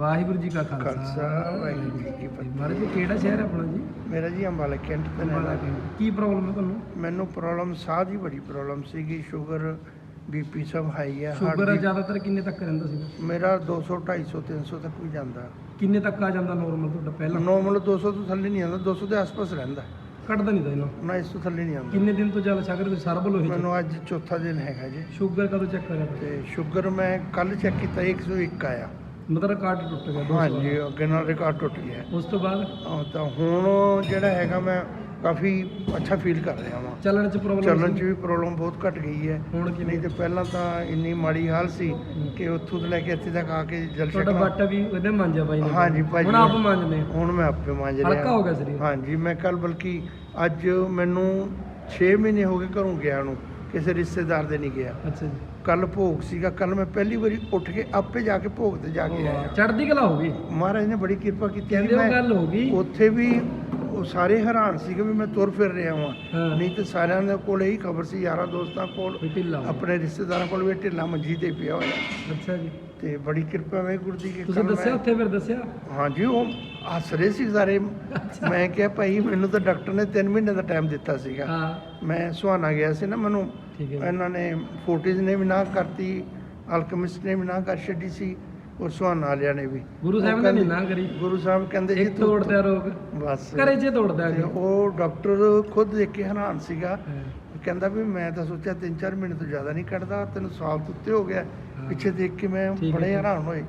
ਵਾਹਿਗੁਰੂ ਜੀ ਕਾ ਖਾਲਸਾ। ਵਾਹਿਗੁਰੂ ਜੀ ਕੀ ਫਤਿਹ। ਮਹਾਰਾਜ ਜੀ ਕਿਹੜਾ ਸ਼ਹਿਰ ਆਪਣਾ ਜੀ? ਮੇਰਾ ਜੀ ਅੰਬਾਲਾ ਕੈਂਟ ਤੇ ਰਹਿਣਾ ਕੀ ਪ੍ਰੋਬਲਮ ਹੈ ਤੁਹਾਨੂੰ? ਮੈਨੂੰ ਪ੍ਰੋਬਲਮ ਸਾਹ ਦੀ ਬੜੀ ਪ੍ਰੋਬਲਮ ਸੀਗੀ ਸ਼ੂਗਰ ਬੀਪੀ ਸਭ ਹਾਈ ਹੈ ਸ਼ੂਗਰ ਜ਼ਿਆਦਾਤਰ ਕਿੰਨੇ ਤੱਕ ਰਹਿੰਦਾ ਸੀ ਮੇਰਾ 200 250 300 ਤੱਕ ਵੀ ਜਾਂਦਾ। ਕਿੰਨੇ ਤੱਕ ਆ ਜਾਂਦਾ ਨਾਰਮਲ ਤੁਹਾਡਾ ਪਹਿਲਾਂ? ਨੋਰਮਲ 200 ਤੋਂ ਥੱਲੇ ਨਹੀਂ ਆਉਂਦਾ 200 ਦੇ ਆਸ-ਪਾਸ ਰਹਿੰਦਾ। ਘਟਦਾ ਨਹੀਂ ਤਾਂ ਇਹਨਾਂ? ਨਾ ਇਸ ਤੋਂ ਥੱਲੇ ਨਹੀਂ ਆਉਂਦਾ। ਕਿੰਨੇ ਦਿਨ ਤੋਂ ਚੱਲ ਸਕਰ ਤੁਸੀਂ ਸਰਬਲ ਹੋਏ ਮੈਨੂੰ ਅੱਜ ਚੌਥਾ ਦਿਨ ਹੈਗਾ ਜੀ। ਸ਼ੂਗਰ ਕਦੋਂ ਚੈੱਕ ਕਰਿਆ? ਤੇ ਸ਼ੂਗਰ ਮੈਂ ਕੱਲ ਚੈੱਕ ਕੀਤਾ 101 ਆਇਆ। ਮਤਲਬ ਕਾਰਡ ਟੁੱਟ ਗਿਆ ਦੋ ਹਾਂਜੀ ਅੱਗੇ ਨਾਲ ਰਿਕਾਰਡ ਟੁੱਟ ਗਿਆ। ਉਸ ਤੋਂ ਬਾਅਦ? ਹਾਂ, ਤਾਂ ਹੁਣ ਜਿਹੜਾ ਹੈਗਾ ਮੈਂ ਕਾਫੀ ਅੱਛਾ ਫੀਲ ਕਰ ਰਿਹਾ ਹਾਂ ਚੱਲਣ ਚ ਪ੍ਰੋਬਲਮ ਚੱਲਣ 'ਚ ਵੀ ਪ੍ਰੋਬਲਮ ਬਹੁਤ ਘਟ ਗਈ ਹੈ। ਹੁਣ ਕਿਵੇਂ? ਨਹੀਂ ਤੇ ਪਹਿਲਾਂ ਤਾਂ ਇੰਨੀ ਮਾੜੀ ਹਾਲ ਸੀ ਕਿ ਉੱਥੋਂ ਤੋਂ ਲੈ ਕੇ ਇੱਥੇ ਤੱਕ ਆ ਕੇ ਜਲ ਤੁਹਾਡਾ ਬਾਟਾ ਵੀ ਉਹਨੇ ਮਾਂਜਿਆ ਬਾਈ ਨੇ। ਹਾਂਜੀ ਭਾਜੀ। ਹੁਣ ਆਪ ਮਾਂਜਨੇ ਹੁਣ ਮੈਂ ਆਪੇ ਮਾਂਜ ਰਿਹਾ ਹਲਕਾ ਹੋ ਗਿਆ ਸਰੀਰ? ਹਾਂਜੀ ਮੈਂ ਕੱਲ ਬਲਕਿ ਅੱਜ ਮੈਨੂੰ 6 ਮਹੀਨੇ ਹੋ ਗਏ ਘਰੋਂ ਗਿਆ ਨੂੰ। ਕਿਸੇ ਰਿਸ਼ਤੇਦਾਰ ਦੇ ਨਹੀਂ ਗਿਆ। ਅੱਛਾ ਜੀ। ਕੱਲ ਭੋਗ ਸੀਗਾ ਕੱਲ ਮੈਂ ਪਹਿਲੀ ਵਾਰੀ ਉੱਠ ਕੇ ਆਪੇ ਜਾ ਕੇ ਭੋਗ ਤੇ ਜਾ ਕੇ ਆਇਆ। ਚੜ੍ਹਦੀ ਕਲਾ ਹੋ ਗਈ। ਮਹਾਰਾਜ ਨੇ ਬੜੀ ਕਿਰਪਾ ਕੀਤੀ ਕਹਿੰਦੇ ਕਿ ਉਹ ਗੱਲ ਹੋ ਗਈ। ਉੱਥੇ ਵੀ ਉਹ ਸਾਰੇ ਹੈਰਾਨ ਸੀਗੇ ਵੀ ਮੈਂ ਤੁਰ ਫਿਰ ਰਿਹਾ ਹਾਂ। ਨਹੀਂ ਤੇ ਸਾਰਿਆਂ ਦੇ ਕੋਲ ਇਹੀ ਖਬਰ ਸੀ ਯਾਰਾਂ ਦੋਸਤਾਂ ਕੋਲ। ਆਪਣੇ ਰਿਸ਼ਤੇਦਾਰਾਂ ਕੋਲ ਵੀ ਢਿੱਲਾ ਮੰਜੀ ਤੇ ਪਿਆ ਹੋਇਆ। ਅੱਛਾ ਜੀ। ਤੇ ਬੜੀ ਕਿਰਪਾ ਵਾਹਿਗੁਰੂ ਦੀ ਕਿ ਤੁਸੀਂ ਦੱਸਿਆ ਉੱਥੇ ਫਿਰ ਦੱਸਿਆ? ਹਾਂਜੀ ਉਹ ਹੱਸ ਰਹੇ ਸੀ ਸਾਰੇ। ਮੈਂ ਕਿਹਾ ਭਾਈ ਮੈਨੂੰ ਤਾਂ ਡਾਕਟਰ ਨੇ 3 ਮਹੀਨੇ ਦਾ ਟਾਈਮ ਦਿੱਤਾ ਸੀਗਾ। ਹਾਂ। ਮੈਂ ਸੁਹਾਣਾ ਗਿਆ ਸੀ ਨਾ ਮੈਨੂੰ। ਇਹਨਾਂ ਨੇ ਫੋਰਟਿਸ ਨੇ ਵੀ ਨਾ ਕਰਤੀ ਅਲਕਮਿਸਟ ਨੇ ਵੀ ਨਾ ਕਰ ਛੱਡੀ ਸੀ ਔਰ ਸੁਹਾਣਾ ਵਾਲਿਆਂ ਨੇ ਵੀ। ਗੁਰੂ ਸਾਹਿਬ ਉਹ ਨੇ ਨਾ ਕਰੀ। ਗੁਰੂ ਸਾਹਿਬ ਕਹਿੰਦੇ ਜੀ ਤੋੜਦਾ ਰੋਗ। ਬਸ। ਘਰੇ ਜੇ ਤੋੜਦਾ ਜੀ ਉਹ ਡਾਕਟਰ ਖੁਦ ਦੇਖ ਕੇ ਹੈਰਾਨ ਸੀਗਾ। ਕਹਿੰਦਾ ਵੀ ਮੈਂ ਤਾਂ ਸੋਚਿਆ 3-4 ਮਹੀਨੇ ਤੋਂ ਜ਼ਿਆਦਾ ਨਹੀਂ ਕੱਢਦਾ ਤੈਨੂੰ ਸਾਲ ਤੋਂ ਉੱਤੇ ਹੋ ਗਿਆ। ਪਿੱਛੇ ਦੇਖ ਕੇ ਮੈਂ ਬੜੇ। ਹੈਰਾਨ ਹੋਏ।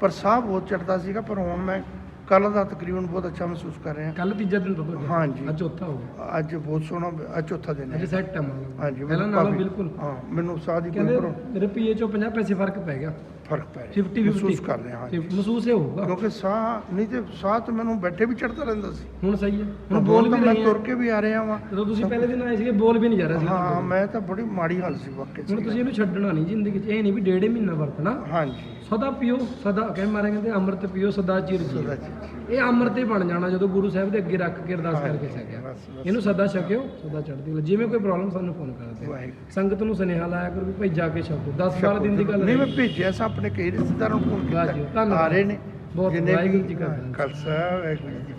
ਪਰ ਸਾਹ ਬਹੁਤ ਚੜਦਾ ਸੀਗਾ ਪਰ ਹੁਣ ਮੈਂ ਕੱਲ ਦਾ ਤਕਰੀਬਨ ਬਹੁਤ ਅੱਛਾ ਮਹਿਸੂਸ ਕਰ ਰਿਹਾ ਕੱਲ ਤੀਜਾ ਦਿਨ ਤੋਂ ਤੁਹਾਡਾ ਹਾਂਜੀ। ਅੱਜ ਚੌਥਾ ਹੋ ਗਿਆ। ਅੱਜ ਬਹੁਤ ਸੋਹਣਾ ਅੱਜ ਚੌਥਾ ਦਿਨ ਅੱਜ ਹੈ ਸੈੱਟ ਹੈ ਮਤਲਬ ਹਾਂਜੀ ਪਹਿਲਾਂ ਮੈਨੂੰ ਨਾਲੋਂ ਕਾਫੀ- ਬਿਲਕੁਲ। ਹਾਂ ਮੈਨੂੰ ਸਾਹ ਦੀ ਕੋਈ ਕਹਿੰਦੇ ਪ੍ਰੋ- ਰੁਪਈਏ ਚੋਂ 50 ਪੈਸੇ ਫ਼ਰਕ ਪੈ ਗਿਆ। ਫ਼ਰਕ ਪੈ ਰਿਹਾ। 50 ਮਹਿਸੂਸ ਕਰ ਰਿਹਾ ਹਾਂ ਮਹਿਸੂਸ ਇਹ ਹੋਊਗਾ। ਕਿਉਂਕਿ ਸਾਹ ਨਹੀਂ ਤੇ ਸਾਹ ਤਾਂ ਮੈਨੂੰ ਬੈਠੇ ਵੀ ਚੜਦਾ ਰਹਿੰਦਾ ਸੀ। ਹੁਣ ਸਹੀ ਹੈ। ਹੁਣ ਬੋਲ ਤਾਂ ਵੀ ਮੈਂ ਤੁਰ ਹੈ। ਕੇ ਵੀ ਆ ਰਿਹਾ ਵਾਂ। ਜਦੋਂ ਤੁਸੀਂ ਪਹਿਲੇ ਦਿਨ ਆਏ ਸੀਗੇ ਬੋਲ ਵੀ ਨਹੀਂ ਜਾ ਰਿਹਾ ਸੀ। ਹਾਂ ਮੈਂ ਤਾਂ ਬੜੀ ਮਾੜੀ ਹਾਲ ਸੀ ਵਾਕਈ ਹੁਣ ਤੁਸੀਂ ਇਹਨੂੰ ਛੱਡਣਾ ਨਹੀਂ ਜ਼ਿੰਦਗੀ 'ਚ। ਇਹ ਨਹੀਂ ਵੀ ਡੇਢੇ ਮਹੀਨਾ ਵਰਤਣਾ। ਹਾਂਜੀ। ਸਦਾ ਪੀਓ ਸਦਾ ਕਹਿ ਮਾਰੇ ਕਹਿੰਦੇ ਅੰਮ੍ਰਿਤ ਪੀਓ ਸਦਾ ਚਿਰ ਸਦਾ ਚਿਰ। ਇਹ ਅੰਮ੍ਰਿਤ ਹੀ ਬਣ ਜਾਣਾ ਜਦੋਂ ਗੁਰੂ ਸਾਹਿਬ ਦੇ ਅੱਗੇ ਰੱਖ ਕੇ ਅਰਦਾਸ ਕਰਕੇ ਛਕਿਆ। ਇਹਨੂੰ ਸਦਾ ਛਕਿਓ ਸਦਾ ਚੜ੍ਹਦੀ ਕਲਾ ਜਿਵੇਂ ਕੋਈ ਪ੍ਰੋਬਲਮ ਸਾਨੂੰ ਫੋਨ ਕਰ ਦਿਓ ਵਾਹਿਗੁਰੂ ਸੰਗਤ ਨੂੰ ਸੁਨੇਹਾ ਲਾਇਆ ਕਰੋ ਵੀ ਭਾਈ ਜਾ ਕੇ ਛਕੋ 10 12 ਦਿਨ ਦੀ ਗੱਲ ਨਹੀਂ ਮੈਂ ਭੇਜਿਆ ਸੀ ਆਪਣੇ ਕਈ ਰਿਸ਼ਤੇਦਾਰਾਂ ਨੂੰ ਫੋਨ ਕੀਤਾ। ਆ ਰਹੇ ਨੇ ਬਹੁਤ ਵਾਹਿਗੁਰੂ ਜੀ ਕਾ ਖਾਲਸਾ। ਵਾਹਿਗੁਰੂ ਜੀ।